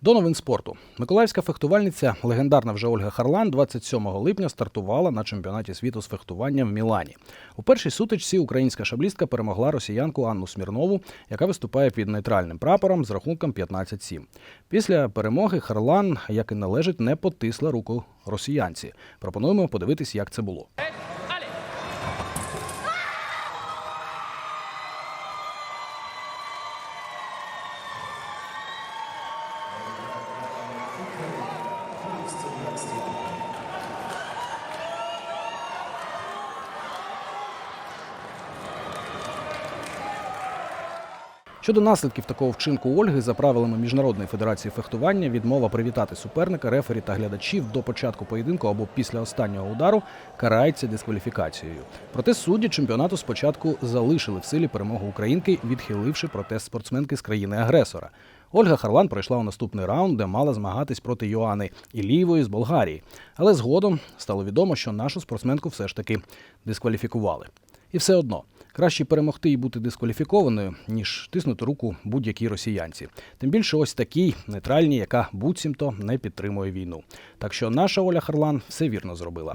До новин спорту. Миколаївська фехтувальниця, легендарна вже Ольга Харлан, 27 липня стартувала на чемпіонаті світу з фехтування в Мілані. У першій сутичці українська шаблістка перемогла росіянку Анну Смірнову, яка виступає під нейтральним прапором з рахунком 15-7. Після перемоги Харлан, як і належить, не потисла руку росіянці. Пропонуємо подивитись, як це було. Щодо наслідків такого вчинку Ольги, за правилами Міжнародної федерації фехтування, відмова привітати суперника, рефері та глядачів до початку поєдинку або після останнього удару карається дискваліфікацією. Проте судді чемпіонату спочатку залишили в силі перемогу українки, відхиливши протест спортсменки з країни-агресора. Ольга Харлан пройшла у наступний раунд, де мала змагатись проти Йоани Ілієвої з Болгарії. Але згодом стало відомо, що нашу спортсменку все ж таки дискваліфікували. І все одно краще перемогти і бути дискваліфікованою, ніж тиснути руку будь-якій росіянці. Тим більше ось такій нейтральній, яка буцімто не підтримує війну. Так що наша Оля Харлан все вірно зробила.